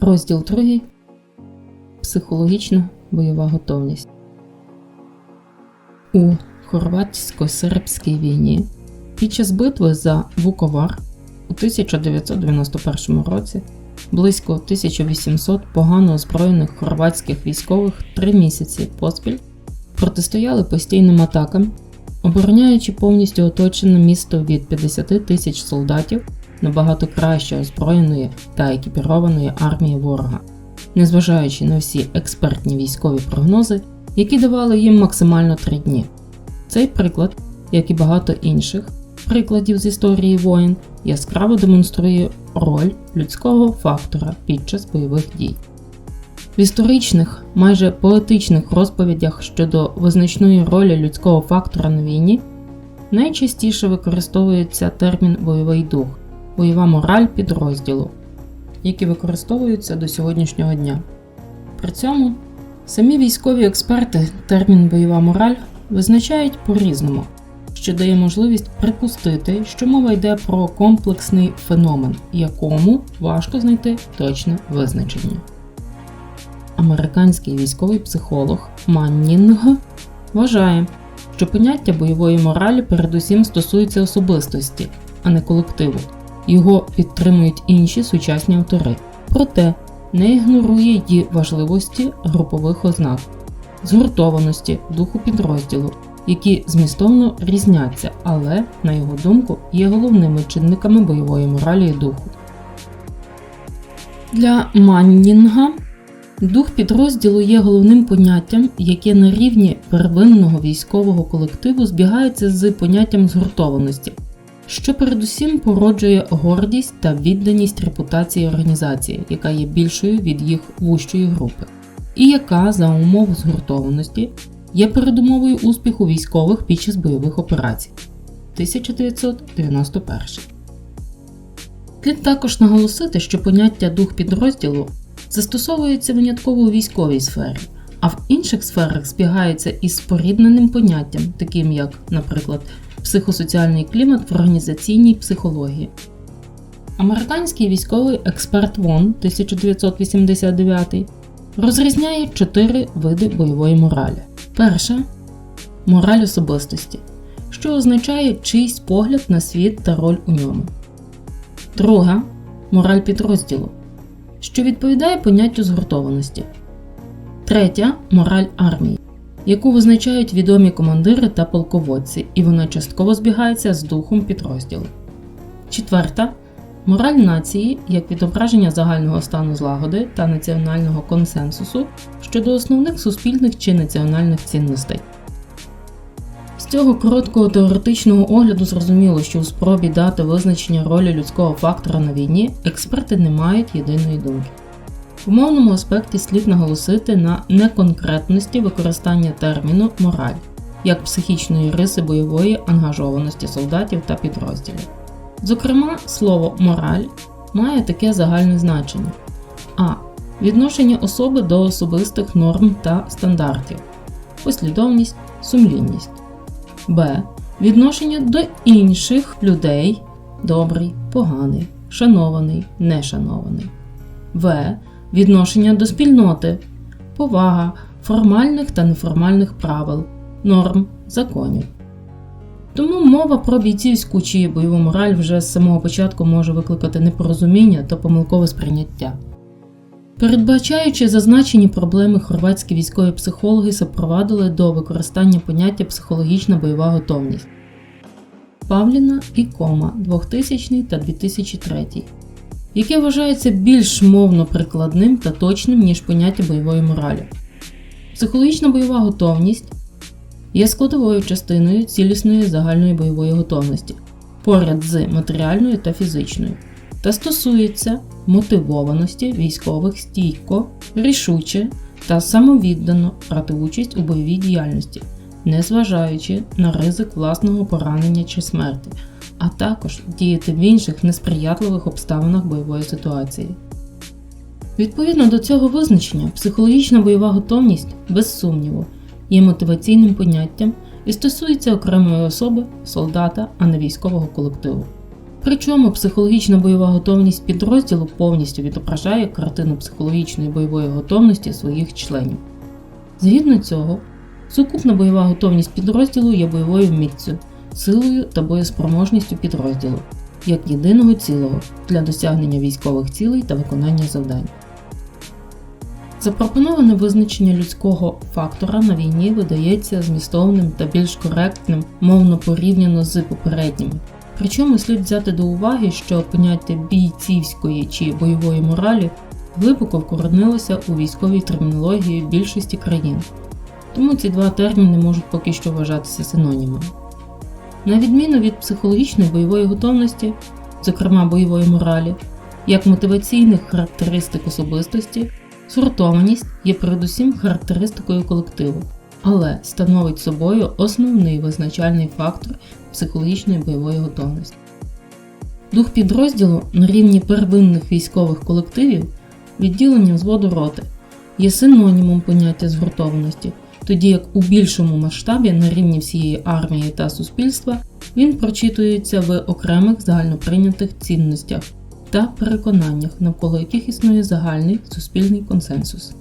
Розділ 2. Психологічна бойова готовність. У хорватсько-сербській війні під час битви за Вуковар у 1991 році близько 1800 погано озброєних хорватських військових три місяці поспіль протистояли постійним атакам, обороняючи повністю оточене місто від 50 тисяч солдатів набагато краще озброєної та екіпірованої армії ворога, незважаючи на всі експертні військові прогнози, які давали їм максимально три дні. Цей приклад, як і багато інших прикладів з історії воїн, яскраво демонструє роль людського фактора під час бойових дій. В історичних, майже поетичних розповідях щодо визначної ролі людського фактора на війні найчастіше використовується термін бойовий дух, бойова мораль підрозділу, які використовуються до сьогоднішнього дня. При цьому самі військові експерти термін бойова мораль визначають по-різному, що дає можливість припустити, що мова йде про комплексний феномен, якому важко знайти точне визначення. Американський військовий психолог Маннінг вважає, що поняття бойової моралі передусім стосується особистості, а не колективу. Його підтримують інші сучасні автори, проте не ігнорує її важливості групових ознак, згуртованості духу підрозділу, які змістовно різняться, але, на його думку, є головними чинниками бойової моралі і духу. Для Маннінга дух підрозділу є головним поняттям, яке на рівні первинного військового колективу збігається з поняттям згуртованості, що передусім породжує гордість та відданість репутації організації, яка є більшою від їх вущої групи, і яка за умов згуртованості є передумовою успіху військових під час бойових операцій. 1991 Слід також наголосити, що поняття дух підрозділу застосовується винятково у військовій сфері, а в інших сферах збігається із спорідненим поняттям, таким як, наприклад, психосоціальний клімат в організаційній психології. Американський військовий експерт Вон 1989 розрізняє чотири види бойової моралі. Перша мораль особистості, що означає чийсь погляд на світ та роль у ньому. Друга мораль підрозділу, що відповідає поняттю згуртованості. Третя мораль армії, яку визначають відомі командири та полководці, і вона частково збігається з духом підрозділу. Четверта мораль нації як відображення загального стану злагоди та національного консенсусу щодо основних суспільних чи національних цінностей. З цього короткого теоретичного огляду зрозуміло, що у спробі дати визначення ролі людського фактора на війні експерти не мають єдиної думки. В мовному аспекті слід наголосити на неконкретності використання терміну мораль як психічної риси бойової ангажованості солдатів та підрозділів. Зокрема, слово мораль має таке загальне значення: а. Відношення особи до особистих норм та стандартів, послідовність, сумлінність, б. Відношення до інших людей добрий, поганий, шанований, нешанований, в. Відношення до спільноти, повага формальних та неформальних правил, норм, законів. Тому мова про бійцівську чи бойову мораль вже з самого початку може викликати непорозуміння та помилкове сприйняття. Передбачаючи зазначені проблеми, хорватські військові психологи запровадили до використання поняття психологічна бойова готовність Павліна і Кома 2000 та 2003, яке вважається більш мовно прикладним та точним, ніж поняття бойової моралі. Психологічна бойова готовність є складовою частиною цілісної загальної бойової готовності поряд з матеріальною та фізичною, та стосується мотивованості військових стійко, рішуче та самовіддано брати участь у бойовій діяльності, незважаючи на ризик власного поранення чи смерті, а також діяти в інших несприятливих обставинах бойової ситуації. Відповідно до цього визначення, психологічна бойова готовність, без сумніву, є мотиваційним поняттям і стосується окремої особи, солдата, а не військового колективу. Причому психологічна бойова готовність підрозділу повністю відображає картину психологічної бойової готовності своїх членів. Згідно цього, сукупна бойова готовність підрозділу є бойовою міццю, силою та боєспроможністю підрозділу як єдиного цілого для досягнення військових цілей та виконання завдань. Запропоноване визначення людського фактора на війні видається змістовним та більш коректним, мовно порівняно з попередніми. Причому слід взяти до уваги, що поняття бійцівської чи бойової моралі глибоко вкоренилося у військовій термінології більшості країн, тому ці два терміни можуть поки що вважатися синонімами. На відміну від психологічної бойової готовності, зокрема бойової моралі, як мотиваційних характеристик особистості, Сортованість є передусім характеристикою колективу, але становить собою основний визначальний фактор психологічної бойової готовності. Дух підрозділу на рівні первинних військових колективів відділення взводу роти є синонімом поняття згуртованості, тоді як у більшому масштабі на рівні всієї армії та суспільства він прочитується в окремих загальноприйнятих цінностях та переконаннях, навколо яких існує загальний суспільний консенсус.